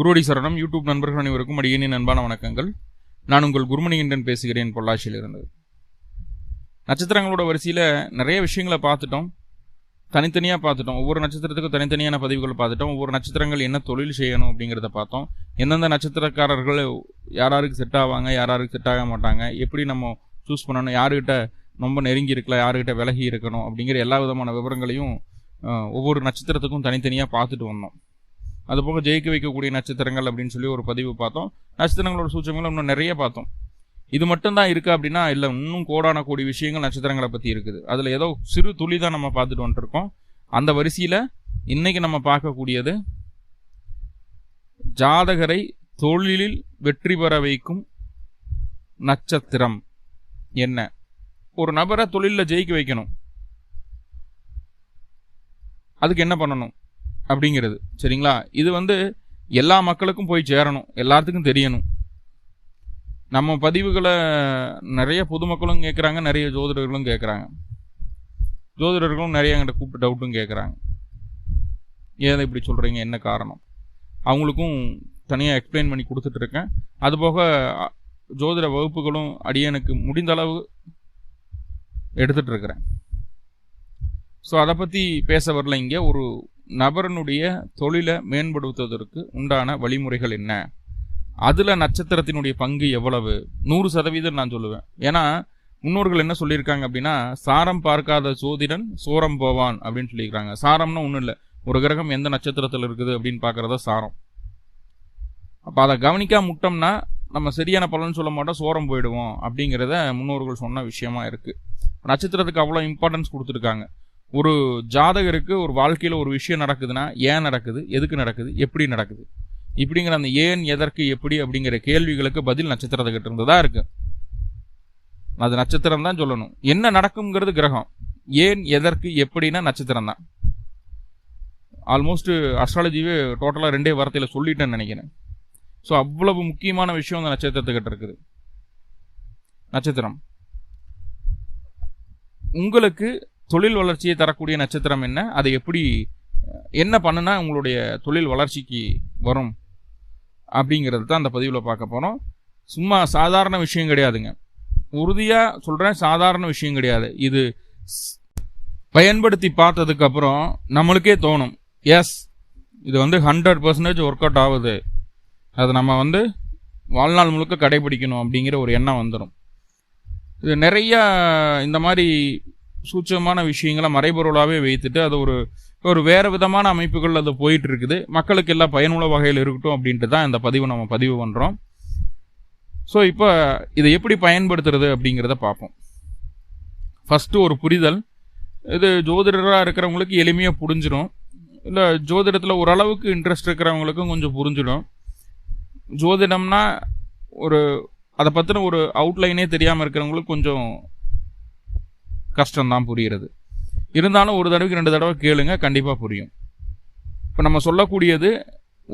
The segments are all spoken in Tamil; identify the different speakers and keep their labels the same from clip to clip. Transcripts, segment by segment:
Speaker 1: குருவடி சரணம். யூடியூப் நண்பர்கள் அனைவருக்கும் அடியேனின் அன்பான வணக்கங்கள். நான் உங்கள் குருமணிகண்டன் பேசுகிறேன் பொள்ளாச்சியிலிருந்து. நட்சத்திரங்களோட வரிசையில் நிறைய விஷயங்களை பார்த்துட்டோம். தனித்தனியாக பார்த்துட்டோம். ஒவ்வொரு நட்சத்திரத்துக்கும் தனித்தனியான பதிவுகள் பார்த்துட்டோம். ஒவ்வொரு நட்சத்திரங்கள் என்ன தொழில் செய்யணும் அப்படிங்கிறத பார்த்தோம். எந்தெந்த நட்சத்திரக்காரர்கள் யாராருக்கு செட் ஆவாங்க யாராருக்கு செட் ஆக மாட்டாங்க எப்படி நம்ம சூஸ் பண்ணணும் யாருக்கிட்ட ரொம்ப நெருங்கி இருக்கலாம் யாருக்கிட்ட விலகி இருக்கணும் அப்படிங்கிற எல்லா விதமான விவரங்களையும் ஒவ்வொரு நட்சத்திரத்துக்கும் தனித்தனியாக பார்த்துட்டு வந்தோம். அது போக ஜெயிக்க வைக்கக்கூடிய நட்சத்திரங்கள் அப்படின்னு சொல்லி ஒரு பதிவு பார்த்தோம். நட்சத்திரங்களோட சூச்சங்களும் இன்னும் நிறைய பார்த்தோம். இது மட்டும்தான் இருக்குது அப்படின்னா இல்லை இன்னும் கோடான கோடி விஷயங்கள் நட்சத்திரங்களை பற்றி இருக்குது. அதில் ஏதோ சிறு துளி தான் நம்ம பார்த்துட்டு வந்துருக்கோம். அந்த வரிசையில் இன்றைக்கி நம்ம பார்க்கக்கூடியது ஜாதகரை தொழிலில் வெற்றி பெற வைக்கும் நட்சத்திரம் என்ன? ஒரு நபரை தொழிலில் ஜெயிக்க வைக்கணும். அதுக்கு என்ன பண்ணணும்? அப்படிங்கிறது. சரிங்களா? இது வந்து எல்லா மக்களுக்கும் போய் சேரணும். எல்லாத்துக்கும் தெரியணும். நம்ம பதிவுகளை நிறைய பொதுமக்களும் கேட்குறாங்க நிறைய ஜோதிடர்களும் கேட்குறாங்க ஜோதிடர்களும் நிறைய எங்கிட்ட கூப்பிட்டு டவுட்டும் கேட்குறாங்க ஏதை இப்படி சொல்கிறீங்க என்ன காரணம்? அவங்களுக்கும் தனியாக எக்ஸ்பிளைன் பண்ணி கொடுத்துட்ருக்கேன் அதுபோக ஜோதிட வகுப்புகளும் அடியனுக்கு முடிந்த அளவு எடுத்துட்டு இருக்கிறேன். ஸோ அதை பற்றி பேச வரல இங்கே. ஒரு நபரனுடைய தொழிலை மேம்படுத்துவதற்கு உண்டான வழிமுறைகள் என்ன? அதில் நட்சத்திரத்தினுடைய பங்கு எவ்வளவு? நூறு சதவீதம் நான் சொல்லுவேன். ஏன்னா முன்னோர்கள் என்ன சொல்லியிருக்காங்க அப்படின்னா சாரம் பார்க்காத சோதிடன் சோரம் போவான் அப்படின்னு சொல்லியிருக்காங்க சாரம்னா ஒன்றும் இல்லை. ஒரு கிரகம் எந்த நட்சத்திரத்தில் இருக்குது அப்படின்னு பார்க்குறத சாரம். அப்போ அதை கவனிக்காம முட்டோம்னா நம்ம சரியான பலன் சொல்ல மாட்டோம் சோரம் போயிடுவோம் அப்படிங்கிறத முன்னோர்கள் சொன்ன விஷயமா இருக்குது நட்சத்திரத்துக்கு அவ்வளோ இம்பார்ட்டன்ஸ் கொடுத்துருக்காங்க. ஒரு ஜாதகருக்கு ஒரு வாழ்க்கையில் ஒரு விஷயம் நடக்குதுன்னா ஏன் நடக்குது? எதுக்கு நடக்குது? எப்படி நடக்குது? இப்படிங்கிற அந்த ஏன் எதற்கு எப்படி அப்படிங்கிற கேள்விகளுக்கு பதில் நட்சத்திரத்துக்கிட்ட இருந்து தான் இருக்கு. அது நட்சத்திரம் தான் சொல்லணும். என்ன நடக்குங்கிறது கிரகம். ஏன் எதற்கு எப்படின்னா நட்சத்திரம் தான். ஆல்மோஸ்ட் அஸ்ட்ராலஜியே டோட்டலாக ரெண்டே வார்த்தையில் சொல்லிட்டேன்னு நினைக்கிறேன். ஸோ அவ்வளவு முக்கியமான விஷயம் அந்த நட்சத்திரத்துக்கிட்ட இருக்குது. நட்சத்திரம். உங்களுக்கு தொழில் வளர்ச்சியை தரக்கூடிய நட்சத்திரம் என்ன? அதை எப்படி என்ன பண்ணுனா உங்களுடைய தொழில் வளர்ச்சிக்கு வரும்? அப்படிங்கிறது தான் அந்த பதிவில் பார்க்க போகிறோம் சும்மா சாதாரண விஷயம் கிடையாதுங்க. உறுதியாக சொல்கிறேன் சாதாரண விஷயம் கிடையாது. இது ஸ்- பயன்படுத்தி பார்த்ததுக்கு அப்புறம் நம்மளுக்கே தோணும். எஸ் இது வந்து ஹண்ட்ரட் பர்சன்டேஜ் ஒர்க் அவுட் ஆகுது. அது நம்ம வந்து வாழ்நாள் முழுக்க கடைபிடிக்கணும் அப்படிங்கிற ஒரு எண்ணம் வந்துடும் இது நிறையா இந்த மாதிரி சூட்சமான விஷயங்களை மறைபொருளாகவே வைத்துட்டு அது ஒரு ஒரு வேறு விதமான அமைப்புகள் அது போயிட்டு இருக்குது மக்களுக்கு எல்லாம் பயனுள்ள வகையில் இருக்கட்டும் அப்படின்ட்டு தான் இந்த பதிவு நம்ம பதிவு பண்ணுறோம் ஸோ இப்போ இதை எப்படி பயன்படுத்துறது அப்படிங்கிறத பார்ப்போம். ஃபஸ்ட்டு ஒரு புரிதல். இது ஜோதிடராக இருக்கிறவங்களுக்கு எளிமையாக புரிஞ்சிடும். இல்லை ஜோதிடத்தில் ஓரளவுக்கு இன்ட்ரெஸ்ட் இருக்கிறவங்களுக்கும் கொஞ்சம் புரிஞ்சிடும். ஜோதிடம்னா ஒரு அதை பற்றின ஒரு அவுட்லைனே தெரியாமல் இருக்கிறவங்களுக்கு கொஞ்சம் கஷ்டம்தான் புரிகிறது. இருந்தாலும் ஒரு தடவைக்கு ரெண்டு தடவை கேளுங்க கண்டிப்பாக புரியும். இப்போ நம்ம சொல்லக்கூடியது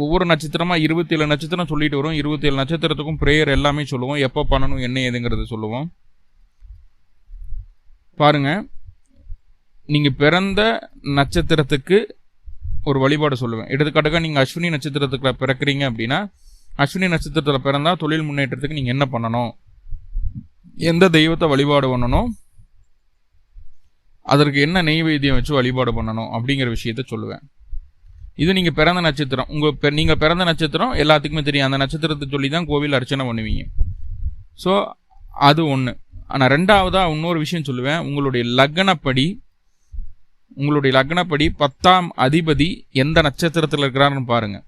Speaker 1: ஒவ்வொரு நட்சத்திரமாக இருபத்தேழு நட்சத்திரம் சொல்லிட்டு வரும். இருபத்தேழு நட்சத்திரத்துக்கும் ப்ரேயர் எல்லாமே சொல்லுவோம். எப்போ பண்ணணும் என்ன ஏதுங்கிறது சொல்லுவோம். பாருங்க நீங்கள் பிறந்த நட்சத்திரத்துக்கு ஒரு வழிபாடு சொல்லுவேன். எடுத்துக்காட்டுக்காக நீங்கள் அஸ்வினி நட்சத்திரத்துக்குள்ள பிறக்கிறீங்க அப்படின்னா அஸ்வினி நட்சத்திரத்தில் பிறந்தால் தொழில் முன்னேற்றத்துக்கு நீங்கள் என்ன பண்ணணும்? எந்த தெய்வத்தை வழிபாடு பண்ணணும்? அதற்கு என்ன நெய்வேத்தியம் வச்சு வழிபாடு பண்ணணும் அப்படிங்கிற விஷயத்த சொல்லுவேன். இது நீங்கள் பிறந்த நட்சத்திரம். உங்கள் பெ- பிறந்த நட்சத்திரம் எல்லாத்துக்குமே தெரியும். அந்த நட்சத்திரத்தை சொல்லி தான் கோவில் அர்ச்சனை பண்ணுவீங்க. ஸோ அது ஒன்று ஆனால் ரெண்டாவதாக இன்னொரு விஷயம் சொல்லுவேன். உங்களுடைய லக்னப்படி உங்களுடைய லக்னப்படி பத்தாம் அதிபதி எந்த நட்சத்திரத்தில் இருக்கிறாருன்னு பாருங்கள்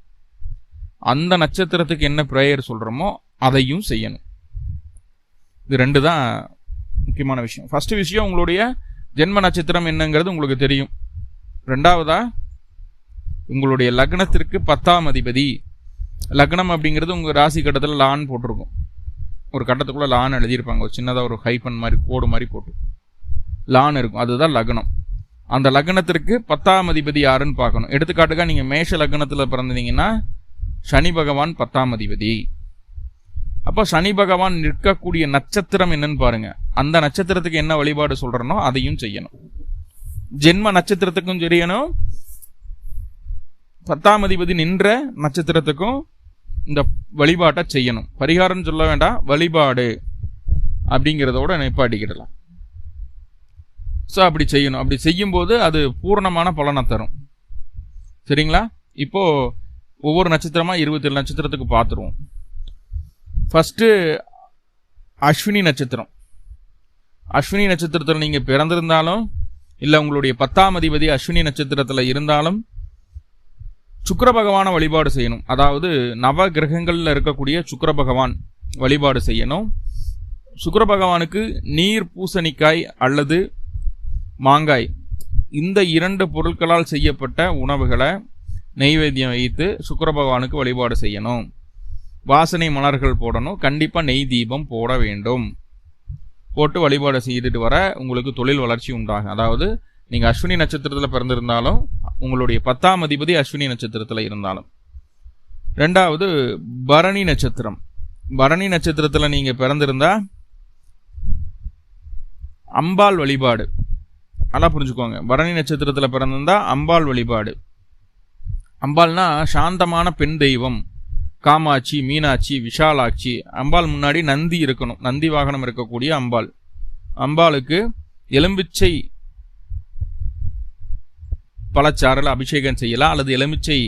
Speaker 1: அந்த நட்சத்திரத்துக்கு என்ன ப்ரேயர் சொல்கிறோமோ அதையும் செய்யணும். இது ரெண்டு தான் முக்கியமான விஷயம். ஃபஸ்ட்டு விஷயம் உங்களுடைய ஜென்ம நட்சத்திரம் என்னங்கிறது உங்களுக்கு தெரியும். ரெண்டாவதா உங்களுடைய லக்னத்திற்கு பத்தாம் அதிபதி. லக்னம் அப்படிங்கிறது உங்கள் ராசி கட்டத்தில் லான் போட்டிருக்கும். ஒரு கட்டத்துக்குள்ள லான் எழுதியிருப்பாங்க. ஒரு சின்னதாக ஒரு ஹைப்பன் மாதிரி கோடு மாதிரி போட்டு. லான் இருக்கும். அதுதான் லக்னம். அந்த லக்னத்திற்கு பத்தாம் அதிபதி யாருன்னு பார்க்கணும். எடுத்துக்காட்டுக்காக நீங்கள் மேஷ லக்னத்தில் பிறந்தீங்கன்னா சனி பகவான் பத்தாம் அதிபதி. அப்போ சனி பகவான் நிற்கக்கூடிய நட்சத்திரம் என்னன்னு பாருங்கள் அந்த நட்சத்திரத்துக்கு என்ன வழிபாடு சொல்றனோ அதையும் செய்யணும். ஜென்ம நட்சத்திரத்துக்கும் தெரியணும் பத்தாம் அதிபதி நின்ற நட்சத்திரத்துக்கும் இந்த வழிபாட்டை செய்யணும். பரிகாரம்னு சொல்ல வேண்டாம் வழிபாடு அப்படிங்கிறதோட நிப்பாட்டிக்கிடலாம். ஸோ அப்படி செய்யணும். அப்படி செய்யும்போது அது பூரணமான பலனை தரும். சரிங்களா? இப்போ ஒவ்வொரு நட்சத்திரமா இருபத்தேழு நட்சத்திரத்துக்கு பார்த்துருவோம். ஃபஸ்ட்டு அஸ்வினி நட்சத்திரம். அஸ்வினி நட்சத்திரத்தில் நீங்கள் பிறந்திருந்தாலும் இல்லை உங்களுடைய பத்தாம் அதிபதி அஸ்வினி நட்சத்திரத்தில் இருந்தாலும் சுக்கர பகவானை வழிபாடு செய்யணும். அதாவது நவ கிரகங்களில் இருக்கக்கூடிய சுக்கர பகவான் வழிபாடு செய்யணும். சுக்கர பகவானுக்கு நீர் பூசணிக்காய் அல்லது மாங்காய் இந்த இரண்டு பொருட்களால் செய்யப்பட்ட உணவுகளை நெய்வேத்தியம் வைத்து சுக்கர பகவானுக்கு வழிபாடு செய்யணும். வாசனை மலர்கள் போடணும். கண்டிப்பாக நெய் தீபம் போட வேண்டும். போட்டு வழிபாடு செய்துட்டு வர உங்களுக்கு தொழில் வளர்ச்சி உண்டாகும். அதாவது நீங்கள் அஸ்வினி நட்சத்திரத்தில் பிறந்திருந்தாலும் உங்களுடைய பத்தாம் அதிபதி அஸ்வினி நட்சத்திரத்தில் இருந்தாலும். ரெண்டாவது பரணி நட்சத்திரம். பரணி நட்சத்திரத்தில் நீங்கள் பிறந்திருந்தா அம்பாள் வழிபாடு. நல்லா புரிஞ்சுக்கோங்க. பரணி நட்சத்திரத்தில் பிறந்திருந்தா அம்பாள் வழிபாடு. அம்பாள்னா சாந்தமான பெண் தெய்வம். காமாட்சி மீனாட்சி விஷாலாட்சி அம்பாள் முன்னாடி நந்தி இருக்கணும். நந்தி வாகனம் இருக்கக்கூடிய அம்பாள். அம்பாளுக்கு எலும்பிச்சை பழச்சாறில் அபிஷேகம் செய்யலாம் அல்லது எலுமிச்சை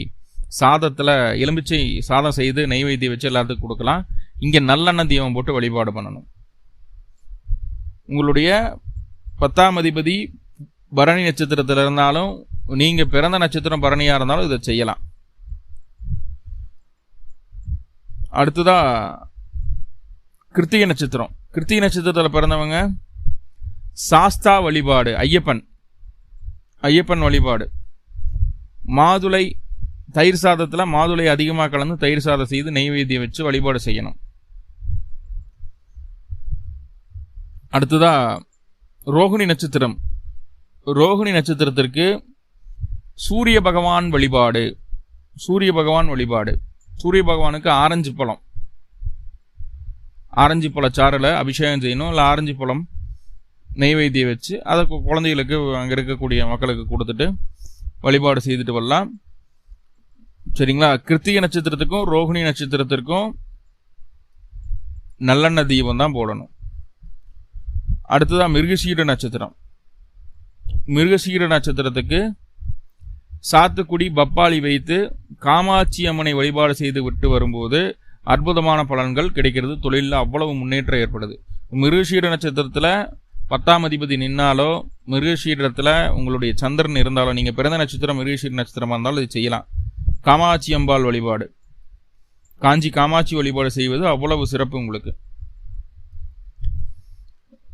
Speaker 1: சாதத்தில் எலுமிச்சை சாதம் செய்து நெய்வேத்தியம் வச்சு எல்லாத்துக்கும் கொடுக்கலாம். இங்கே நல்லெண்ணெய் தீபம் போட்டு வழிபாடு பண்ணணும். உங்களுடைய பத்தாம் அதிபதி பரணி நட்சத்திரத்தில் இருந்தாலும் நீங்கள் பிறந்த நட்சத்திரம் பரணியாக இருந்தாலும் இதை செய்யலாம். அடுத்ததா கிருத்திகை நட்சத்திரம். கிருத்திகை நட்சத்திரத்தில் பிறந்தவங்க சாஸ்தா வழிபாடு ஐயப்பன். ஐயப்பன் வழிபாடு. மாதுளை தயிர் சாதத்தில் மாதுளை அதிகமாக கலந்து தயிர் சாதம் செய்து நெய்வேத்தியம் வச்சு வழிபாடு செய்யணும். அடுத்ததா ரோகிணி நட்சத்திரம். ரோகிணி நட்சத்திரத்திற்கு சூரிய பகவான் வழிபாடு. சூரிய பகவான் வழிபாடு. சூரிய பகவானுக்கு ஆரஞ்சு பழம். ஆரஞ்சு பழச்சாறில் சாறில் அபிஷேகம் செய்யணும். இல்லை ஆரஞ்சு பழம் நெய்வேத்தியம் வச்சு அதை குழந்தைகளுக்கு அங்கே இருக்கக்கூடிய மக்களுக்கு கொடுத்துட்டு வழிபாடு செய்துட்டு வரலாம். சரிங்களா? கிருத்திகை நட்சத்திரத்துக்கும் ரோஹிணி நட்சத்திரத்திற்கும் நல்லெண்ணெய் தீபம் தான் போடணும். அடுத்ததான் மிருகசீட நட்சத்திரம். மிருகசீட நட்சத்திரத்துக்கு சாத்துக்குடி பப்பாளி வைத்து காமாட்சி அம்மனை வழிபாடு செய்து விட்டு வரும்போது அற்புதமான பலன்கள் கிடைக்கிறது. தொழிலில் அவ்வளவு முன்னேற்றம் ஏற்படுது. மிருகசீர நட்சத்திரத்தில் பத்தாம் அதிபதி நின்னாலோ மிருகசீரத்தில் உங்களுடைய சந்திரன் இருந்தாலோ நீங்கள் பிறந்த நட்சத்திரம் மிருகசீர நட்சத்திரமாக இருந்தாலும் இது செய்யலாம். காமாட்சி அம்பாள் வழிபாடு. காஞ்சி காமாட்சி வழிபாடு செய்வது அவ்வளவு சிறப்பு உங்களுக்கு.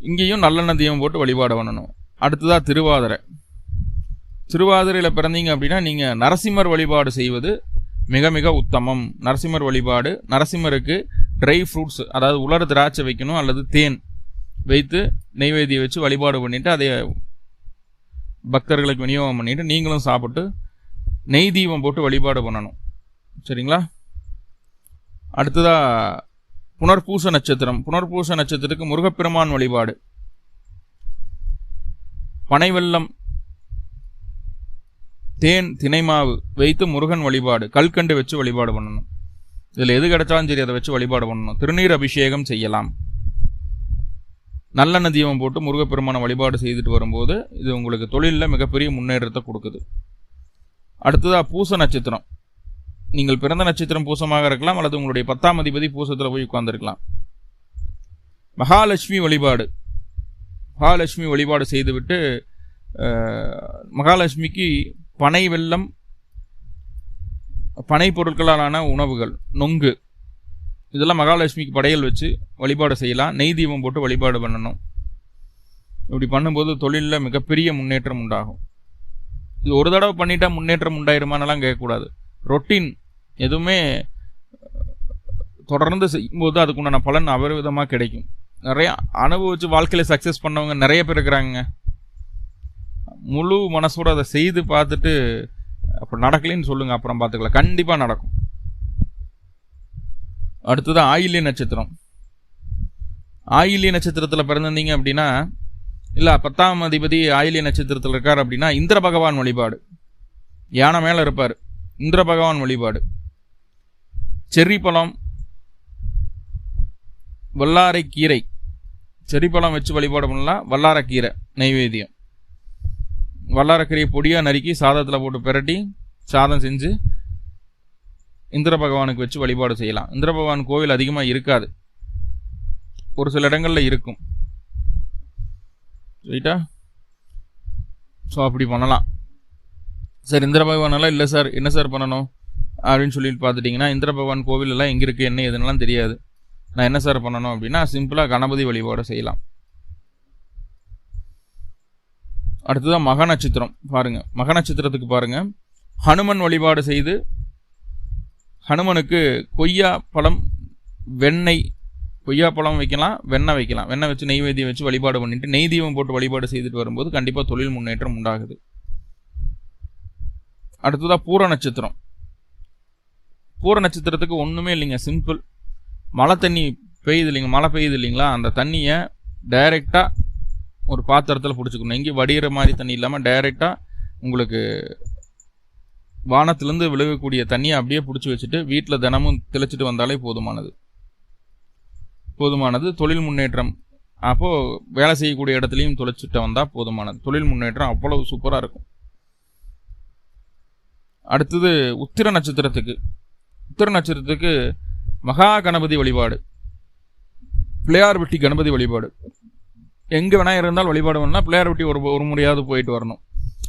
Speaker 1: இங்கேயும் நல்லெண்ணெய் தீபம் போட்டு வழிபாடு பண்ணணும். அடுத்ததாக திருவாதிரை. திருவாதிரையில் பிறந்தீங்க அப்படின்னா நீங்கள் நரசிம்மர் வழிபாடு செய்வது மிக மிக உத்தமம். நரசிம்மர் வழிபாடு நரசிம்மருக்கு ட்ரை ஃப்ரூட்ஸ் அதாவது உலர் திராட்சை வைக்கணும் அல்லது தேன் வைத்து நெய்வேதியை வச்சு வழிபாடு பண்ணிவிட்டு அதை பக்தர்களுக்கு விநியோகம் பண்ணிவிட்டு நீங்களும் சாப்பிட்டு நெய் தீபம் போட்டு வழிபாடு பண்ணணும். சரிங்களா? அடுத்ததாக புனர்பூச நட்சத்திரம். புனர்பூச நட்சத்திரத்துக்கு முருகப்பெருமான் வழிபாடு. பனை வெள்ளம் தேன் தினைமாவு வைத்து முருகன் வழிபாடு கல்கண்டு வச்சு வழிபாடு பண்ணணும். இதில் எது கிடைச்சாலும் சரி அதை வச்சு வழிபாடு பண்ணணும். திருநீர் அபிஷேகம் செய்யலாம். நல்லெண்ணெய் தீபம் போட்டு முருகப்பெருமான வழிபாடு செய்துட்டு வரும்போது இது உங்களுக்கு தொழிலில் மிகப்பெரிய முன்னேற்றத்தை கொடுக்குது. அடுத்ததாக பூச நட்சத்திரம். நீங்கள் பிறந்த நட்சத்திரம் பூசமாக இருக்கலாம் அல்லது உங்களுடைய பத்தாம் அதிபதி பூசத்தில் போய் உட்கார்ந்துருக்கலாம். மகாலட்சுமி வழிபாடு. மகாலட்சுமி வழிபாடு செய்துவிட்டு மகாலட்சுமிக்கு பனை வெள்ளம் பனை பொருட்களாலான உணவுகள் நொங்கு இதெல்லாம் மகாலட்சுமிக்கு படையல் வச்சு வழிபாடு செய்யலாம். நெய் தீபம் போட்டு வழிபாடு பண்ணணும். இப்படி பண்ணும்போது தொழிலில் மிகப்பெரிய முன்னேற்றம் உண்டாகும். இது ஒரு தடவை பண்ணிட்டா முன்னேற்றம் உண்டாயிருமானலாம் கேட்கக்கூடாது. ரொட்டீன் எதுவுமே தொடர்ந்து செய்யும்போது அதுக்குண்டான பலன் அபரிவிதமாக கிடைக்கும். நிறைய அனுபவிச்சு வாழ்க்கையில் சக்ஸஸ் பண்ணவங்க நிறைய பேர் இருக்கிறாங்க முழு மனசோட அதை செய்து பார்த்துட்டு அப்போ நடக்கலைன்னு சொல்லுங்க அப்புறம் பார்த்துக்கலாம். கண்டிப்பாக நடக்கும். அடுத்தது ஆயில்ய நட்சத்திரம். ஆயில்ய நட்சத்திரத்தில் பிறந்திருந்தீங்க அப்படின்னா இல்லை பத்தாம் அதிபதி ஆயில்ய நட்சத்திரத்தில் இருக்கார் அப்படின்னா இந்திர பகவான் வழிபாடு. யானை மேலே இருப்பார். இந்திர பகவான் வழிபாடு. செர்ரி பழம் வல்லாரைக்கீரை செர்ரி பழம் வச்சு வழிபாடு பண்ணலாம். வல்லாரக்கீரை நைவேத்தியம். வல்லாரக்கீரையை பொடியாக நறுக்கி சாதத்தில் போட்டு பிரட்டி சாதம் செஞ்சு இந்திர பகவானுக்கு வச்சு வழிபாடு செய்யலாம். இந்திர பகவான் கோவில் அதிகமாக இருக்காது. ஒரு சில இடங்களில் இருக்கும். ரைட்டா? ஸோ அப்படி பண்ணலாம். சார் இந்திர பகவானெல்லாம் இல்லை சார். என்ன சார் பண்ணணும்? அப்படின்னு சொல்லிட்டு பார்த்துட்டிங்கன்னா இந்திர பகவான் கோவிலெல்லாம் எங்கே இருக்குது என்ன எதுனெல்லாம் தெரியாது. நான் என்ன சார் பண்ணணும் அப்படின்னா சிம்பிளாக கணபதி வழிபாடு செய்யலாம். அடுத்ததான் மக நட்சத்திரம். பாருங்க. மக நட்சத்திரத்துக்கு பாருங்க. ஹனுமன் வழிபாடு செய்து ஹனுமனுக்கு கொய்யா பழம் வெண்ணெய் கொய்யா பழம் வைக்கலாம் வெண்ணெய் வைக்கலாம். வெண்ணெய் வச்சு நெய்வேத்தியம் வச்சு வழிபாடு பண்ணிட்டு நெய் தீபம் போட்டு வழிபாடு செய்துட்டு வரும்போது கண்டிப்பாக தொழில் முன்னேற்றம் உண்டாகுது. அடுத்ததாக பூர நட்சத்திரம். பூர நட்சத்திரத்துக்கு ஒன்றுமே இல்லைங்க. சிம்பிள். மழை தண்ணி பெய்யுது இல்லைங்க. மழை பெய்யுது இல்லைங்களா? அந்த தண்ணியை டைரெக்டாக ஒரு பாத்திரத்தில் பிடிச்சிக்கணும். எங்கேயும் வடிகிற மாதிரி தண்ணி இல்லாமல் டைரெக்டாக உங்களுக்கு வானத்திலேருந்து விழுகக்கூடிய தண்ணியை அப்படியே பிடிச்சி வச்சுட்டு வீட்டில் தினமும் தெளிச்சிட்டு வந்தாலே போதுமானது. போதுமானது. தொழில் முன்னேற்றம். அப்போது வேலை செய்யக்கூடிய இடத்துலையும் தொலைச்சிட்டு வந்தால் போதுமானது. தொழில் முன்னேற்றம் அவ்வளவு சூப்பராக இருக்கும். அடுத்தது உத்திர நட்சத்திரத்துக்கு. உத்திர நட்சத்திரத்துக்கு மகா கணபதி வழிபாடு. பிள்ளையார் வெட்டி கணபதி வழிபாடு. எங்கே விநாயகர் இருந்தால் வழிபாடு பண்ணால் பிள்ளையார் வெட்டி ஒரு ஒரு முறையாவது போயிட்டு வரணும்.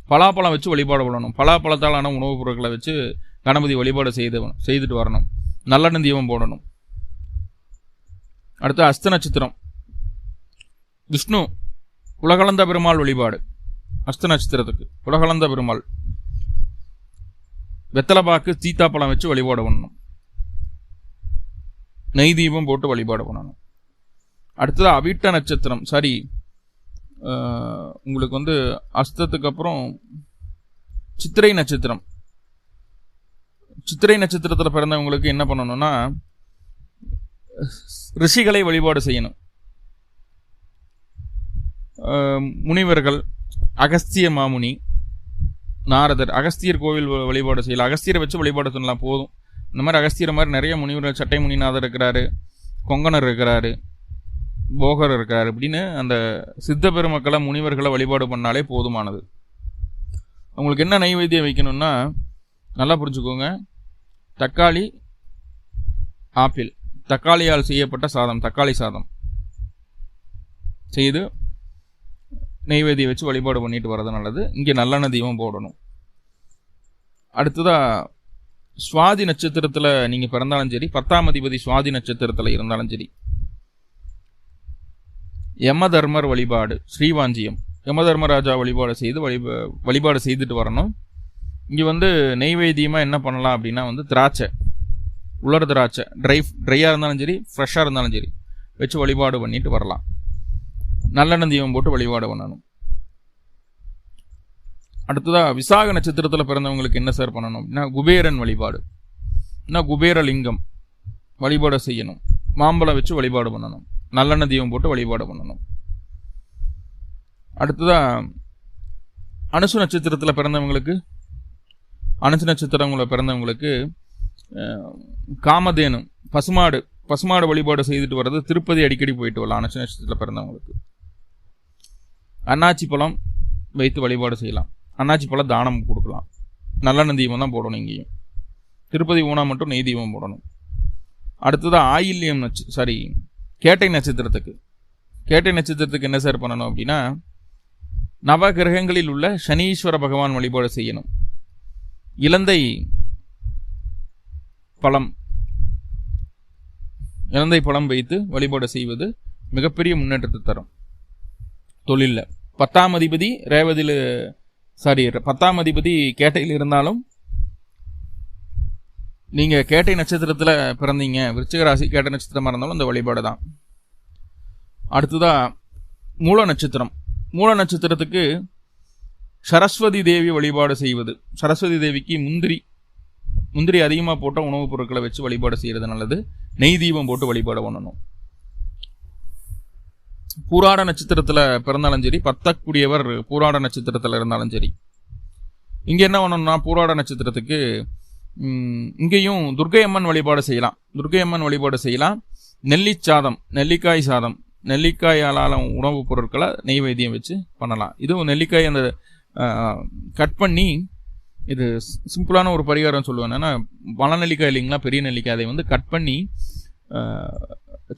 Speaker 1: பலாப்பழம் வச்சு வழிபாடு பண்ணணும். பலாப்பழத்தாலான உணவுப் பொருட்களை வச்சு கணபதி வழிபாடு செய்து செய்துட்டு வரணும். நல்லெண்ணெய் தீபம் போடணும். அடுத்து அஸ்த நட்சத்திரம். விஷ்ணு உலகளந்த பெருமாள் வழிபாடு. அஸ்த நட்சத்திரத்துக்கு உலகளந்த பெருமாள். வெத்தலைப்பாக்கு சீத்தாப்பழம் வச்சு வழிபாடு பண்ணணும். நெய் தீபம் போட்டு வழிபாடு பண்ணணும். அடுத்தது அவிட்ட நட்சத்திரம். சாரி. உங்களுக்கு வந்து அஸ்தத்துக்கு அப்புறம் சித்திரை நட்சத்திரம். சித்திரை நட்சத்திரத்தில் பிறந்தவங்களுக்கு என்ன பண்ணணும்னா ரிஷிகளை வழிபாடு செய்யணும். முனிவர்கள் அகஸ்திய மாமுனி நாரதர் அகஸ்தியர் கோவில் வழிபாடு செய்யலாம் அகஸ்தியரை வச்சு வழிபாடு சொல்லலாம் போதும். இந்த மாதிரி அகஸ்தியர் மாதிரி நிறைய முனிவர்கள் சட்டை முனிநாதர் இருக்கிறாரு கொங்கணர் இருக்கிறாரு. போகர் இருக்கார் அப்படின்னு அந்த சித்த பெருமக்களை முனிவர்களை வழிபாடு பண்ணாலே போதுமானது. உங்களுக்கு என்ன நைவேத்தியம் வைக்கணும்னா நல்லா புரிஞ்சுக்கோங்க. தக்காளி ஆப்பிள். தக்காளியால் செய்யப்பட்ட சாதம் தக்காளி சாதம். செய்து நெய்வேதியை வச்சு வழிபாடு பண்ணிட்டு வர்றது நல்லது. இங்கே நல்லெண்ணெய் தீபம் போடணும். அடுத்ததாக சுவாதி நட்சத்திரத்தில் நீங்கள் பிறந்தாலும் சரி பத்தாம் அதிபதி சுவாதி நட்சத்திரத்தில் இருந்தாலும் சரி யமதர்மர் வழிபாடு ஸ்ரீவாஞ்சியம். யமதர்மராஜா வழிபாடு செய்து வழிபா வழிபாடு செய்துட்டு வரணும். இங்கே வந்து நெய்வேத்தியமாக என்ன பண்ணலாம் அப்படின்னா வந்து திராட்சை. உலர் திராட்சை. ட்ரை ட்ரையாக இருந்தாலும் சரி ஃப்ரெஷ்ஷாக இருந்தாலும் சரி வச்சு வழிபாடு பண்ணிட்டு வரலாம். நல்லெண்ணெய் தீபம் போட்டு வழிபாடு பண்ணணும். அடுத்ததாக விசாக நட்சத்திரத்தில் பிறந்தவங்களுக்கு என்ன சார் பண்ணணும் அப்படின்னா குபேரன் வழிபாடு. என்ன குபேரலிங்கம். வழிபாடு செய்யணும். மாம்பழம் வச்சு வழிபாடு பண்ணணும். நல்லெண்ணெய் தீபம் போட்டு வழிபாடு பண்ணணும். அடுத்ததாக அனுசு நட்சத்திரத்தில் பிறந்தவங்களுக்கு அனுசு நட்சத்திரங்களில் பிறந்தவங்களுக்கு காமதேனு பசுமாடு பசுமாடு வழிபாடு செய்துட்டு வர்றது திருப்பதி அடிக்கடி போயிட்டு வரலாம் அனுசு நட்சத்திரத்தில் பிறந்தவங்களுக்கு. அண்ணாச்சி பழம் வைத்து வழிபாடு செய்யலாம். அண்ணாச்சி பழம் தானம் கொடுக்கலாம். நல்லெண்ணெய் தீபம் தான் போடணும் இங்கேயும். திருப்பதி ஊனா மட்டும் நெய் தீபம் போடணும். அடுத்ததாக ஆயில்யம் நட்ச சாரி கேட்டை நட்சத்திரத்துக்கு. கேட்டை நட்சத்திரத்துக்கு என்ன சார் பண்ணணும் அப்படின்னா நவ கிரகங்களில் உள்ள சனீஸ்வர பகவான் வழிபாடு செய்யணும். இலந்தை பழம் இலந்தை பழம் வைத்து வழிபாடு செய்வது மிகப்பெரிய முன்னேற்றத்தை தரும். தொழிலில். பத்தாம் அதிபதி ரேவதியில் சாரி பத்தாம் அதிபதி கேட்டையில் இருந்தாலும் நீங்கள் கேட்டை நட்சத்திரத்தில் பிறந்தீங்க விருச்சிக ராசி நட்சத்திரமாக இருந்தாலும் இந்த வழிபாடு தான். அடுத்ததாக மூல நட்சத்திரம். மூல நட்சத்திரத்துக்கு சரஸ்வதி தேவி வழிபாடு செய்வது. சரஸ்வதி தேவிக்கு முந்திரி முந்திரி அதிகமாக போட்டால் உணவுப் பொருட்களை வச்சு வழிபாடு செய்கிறது நல்லது. நெய் தீபம் போட்டு வழிபாடு பண்ணணும். பூராட நட்சத்திரத்தில் பிறந்தாலும் சரி பத்தக்கூடியவர் பூராட நட்சத்திரத்தில் இருந்தாலும் சரி. இங்கே என்ன பண்ணணும்னா பூராட நட்சத்திரத்துக்கு இங்கேயும் துர்க்கை அம்மன் வழிபாடு செய்யலாம். துர்க்கை அம்மன் வழிபாடு செய்யலாம். நெல்லி சாதம் நெல்லிக்காய் சாதம் நெல்லிக்காயால் உணவுப் பொருட்களை நெய்வேத்தியம் வச்சு பண்ணலாம். இதுவும் நெல்லிக்காய் அந்த கட் பண்ணி இது சிம்பிளான ஒரு பரிகாரம் சொல்லுவேன். என்னென்னா பல நெல்லிக்காய் இல்லைங்களா பெரிய நெல்லிக்காய் அதை வந்து கட் பண்ணி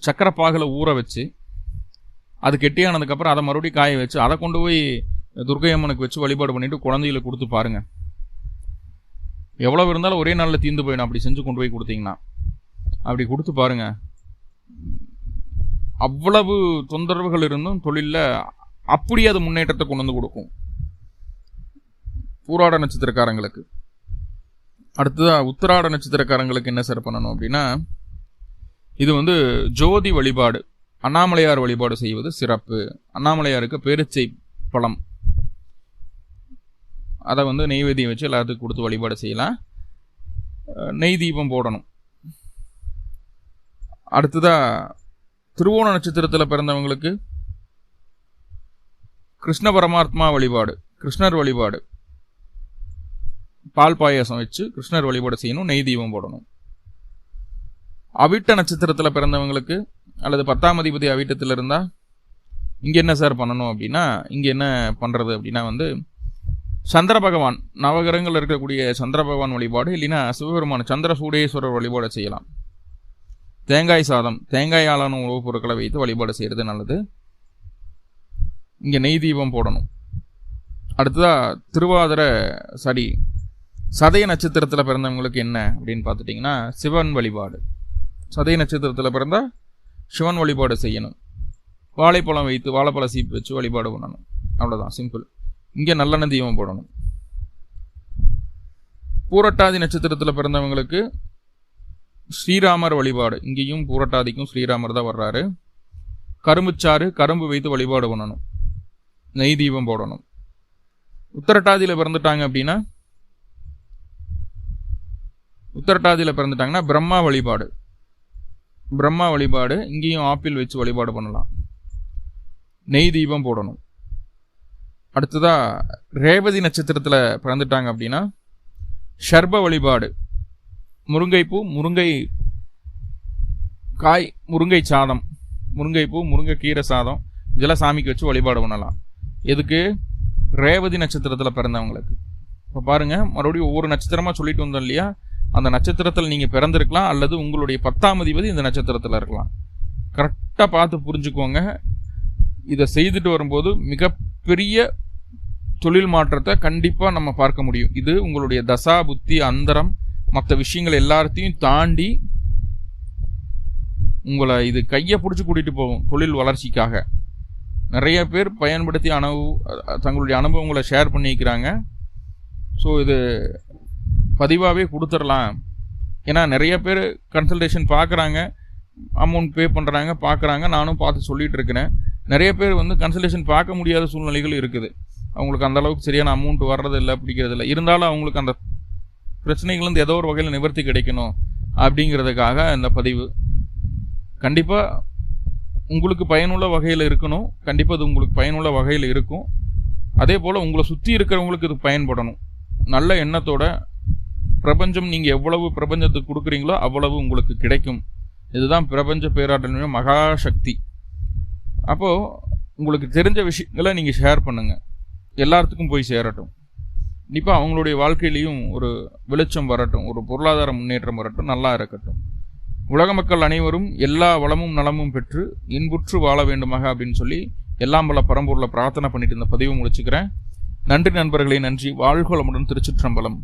Speaker 1: சக்கரை பாகில் ஊற வச்சு அது கெட்டியானதுக்கப்புறம் அதை மறுபடியும் காய வச்சு அதை கொண்டு போய் துர்க்கை அம்மனுக்கு வச்சு வழிபாடு பண்ணிவிட்டு குழந்தைகளுக்கு கொடுத்து பாருங்க. எவ்வளவு இருந்தாலும் ஒரே நாளில் தீர்ந்து போயிடும். அப்படி செஞ்சு கொண்டு போய் கொடுத்தீங்கன்னா. அப்படி கொடுத்து பாருங்க. அவ்வளவு தொந்தரவுகள் இருந்தும் தொழிலில் அப்படி அது முன்னேற்றத்தை கொண்டு வந்து கொடுக்கும். பூராட நட்சத்திரக்காரங்களுக்கு. அடுத்ததாக உத்தராட நட்சத்திரக்காரங்களுக்கு என்ன சார் பண்ணணும் அப்படின்னா இது வந்து ஜோதி வழிபாடு அண்ணாமலையார் வழிபாடு செய்வது சிறப்பு. அண்ணாமலையாருக்கு பேரிச்சை பழம் அதை வந்து நெய்வேத்தியம் வச்சு எல்லாத்துக்கும் கொடுத்து வழிபாடு செய்யலாம். நெய் தீபம் போடணும். அடுத்ததாக திருவோண நட்சத்திரத்தில் பிறந்தவங்களுக்கு கிருஷ்ண பரமாத்மா வழிபாடு கிருஷ்ணர் வழிபாடு. பால் பாயாசம் வச்சு கிருஷ்ணர் வழிபாடு செய்யணும் நெய் தீபம் போடணும். அவிட்ட நட்சத்திரத்தில் பிறந்தவங்களுக்கு அல்லது பத்தாம் அதிபதி அவிட்டத்தில் இருந்தால் இங்கே என்ன சார் பண்ணணும் அப்படின்னா இங்கே என்ன பண்ணுறது அப்படின்னா வந்து சந்திர பகவான் நவகிரகங்கள் இருக்கக்கூடிய சந்திர பகவான் வழிபாடு இல்லைன்னா சிவபெருமான் சந்திர சூடேஸ்வரர் வழிபாடு செய்யலாம். தேங்காய் சாதம் தேங்காயாலான உணவுப் பொருட்களை வைத்து வழிபாடு செய்கிறது நல்லது. இங்கே நெய் தீபம் போடணும். அடுத்ததாக திருவாதிர சடி. சதய நட்சத்திரத்தில் பிறந்தவங்களுக்கு என்ன அப்படின்னு பார்த்துட்டிங்கன்னா சிவன் வழிபாடு. சதய நட்சத்திரத்தில் பிறந்தால் சிவன் வழிபாடு செய்யணும். வாழைப்பழம் வைத்து வாழைப்பழ சீப்பு வச்சு வழிபாடு பண்ணணும். அவ்வளோதான் சிம்பிள் இங்கே நல்லெண்ணெய் தீபம் போடணும். பூரட்டாதி நட்சத்திரத்தில் பிறந்தவங்களுக்கு ஸ்ரீராமர் வழிபாடு. இங்கேயும் பூரட்டாதிக்கும் ஸ்ரீராமர் தான் வர்றாரு. கரும்புச்சாறு கரும்பு வைத்து வழிபாடு பண்ணணும். நெய் தீபம் போடணும். உத்தரட்டாதியில் பிறந்துட்டாங்க அப்படின்னா உத்தரட்டாதியில் பிறந்துட்டாங்கன்னா பிரம்மா வழிபாடு. பிரம்மா வழிபாடு இங்கேயும் ஆப்பிள் வச்சு வழிபாடு பண்ணலாம். நெய் தீபம் போடணும். அடுத்ததாக ரேவதி நட்சத்திரத்தில் பிறந்துட்டாங்க அப்படின்னா ஷர்ப வழிபாடு. முருங்கைப்பூ முருங்கை காய் முருங்கை சாதம். முருங்கைப்பூ முருங்கைக்கீரை சாதம் இதெல்லாம் சாமிக்கு வச்சு வழிபாடு பண்ணலாம். எதுக்கு? ரேவதி நட்சத்திரத்தில் பிறந்தவங்களுக்கு. இப்போ பாருங்க மறுபடியும் ஒவ்வொரு நட்சத்திரமாக சொல்லிட்டு வந்தோம் இல்லையா? அந்த நட்சத்திரத்தில் நீங்கள் பிறந்திருக்கலாம் அல்லது உங்களுடைய பத்தாம் அதிபதி இந்த நட்சத்திரத்தில் இருக்கலாம். கரெக்டாக பார்த்து புரிஞ்சுக்கோங்க. இதை செய்துட்டு வரும்போது மிகப்பெரிய தொழில் மாற்றத்தை கண்டிப்பாக நம்ம பார்க்க முடியும். இது உங்களுடைய தசா புத்தி அந்தரம் மற்ற விஷயங்கள் எல்லாத்தையும் தாண்டி உங்களை இது கையை பிடிச்சி கூட்டிகிட்டு போகும் தொழில் வளர்ச்சிக்காக. நிறைய பேர் பயன்படுத்தி அனுபவ தங்களுடைய அனுபவங்களை ஷேர் பண்ணிக்கிறாங்க. ஸோ இது பதிவாகவே கொடுத்துடலாம். ஏன்னா நிறைய பேர் கன்சல்டேஷன் பார்க்குறாங்க அமௌண்ட் பே பண்ணுறாங்க பார்க்குறாங்க நானும் பார்த்து சொல்லிகிட்டு இருக்கிறேன். நிறைய பேர் வந்து கன்சல்டேஷன் பார்க்க முடியாத சூழ்நிலைகள் இருக்குது. அவங்களுக்கு அந்த அளவுக்கு சரியான அமௌண்ட் வர்றது இல்லை பிடிக்கிறது இல்லை இருந்தாலும் அவங்களுக்கு அந்த பிரச்சனைகள்லேருந்து ஏதோ ஒரு வகையில் நிவர்த்தி கிடைக்கணும் அப்படிங்கிறதுக்காக இந்த பதிவு. கண்டிப்பாக உங்களுக்கு பயனுள்ள வகையில் இருக்கணும். கண்டிப்பாக அது உங்களுக்கு பயனுள்ள வகையில் இருக்கும். அதே போல் உங்களை சுற்றி இருக்கிறவங்களுக்கு இது பயன்படணும். நல்ல எண்ணத்தோட பிரபஞ்சம் நீங்கள் எவ்வளவு பிரபஞ்சத்துக்கு கொடுக்குறீங்களோ அவ்வளவு உங்களுக்கு கிடைக்கும். இதுதான் பிரபஞ்ச பேராற்றலின் மகாசக்தி அப்போது உங்களுக்கு தெரிஞ்ச விஷயங்களை நீங்கள் ஷேர் பண்ணுங்கள் எல்லாத்துக்கும் போய் சேரட்டும். கண்டிப்பாக அவங்களுடைய வாழ்க்கையிலையும் ஒரு வெளிச்சம் வரட்டும் ஒரு பொருளாதார முன்னேற்றம் வரட்டும் நல்லா இருக்கட்டும். உலக மக்கள் அனைவரும் எல்லா வளமும் நலமும் பெற்று இன்புற்று வாழ வேண்டுமாக அப்படின்னு சொல்லி எல்லாம் பல பரம்பூரில் பிரார்த்தனை பண்ணிட்டு இருந்த பதிவு முடிச்சுக்கிறேன். நன்றி நண்பர்களே நன்றி. வாழ்கோளமுடன் திருச்சிற்றம்பலம்.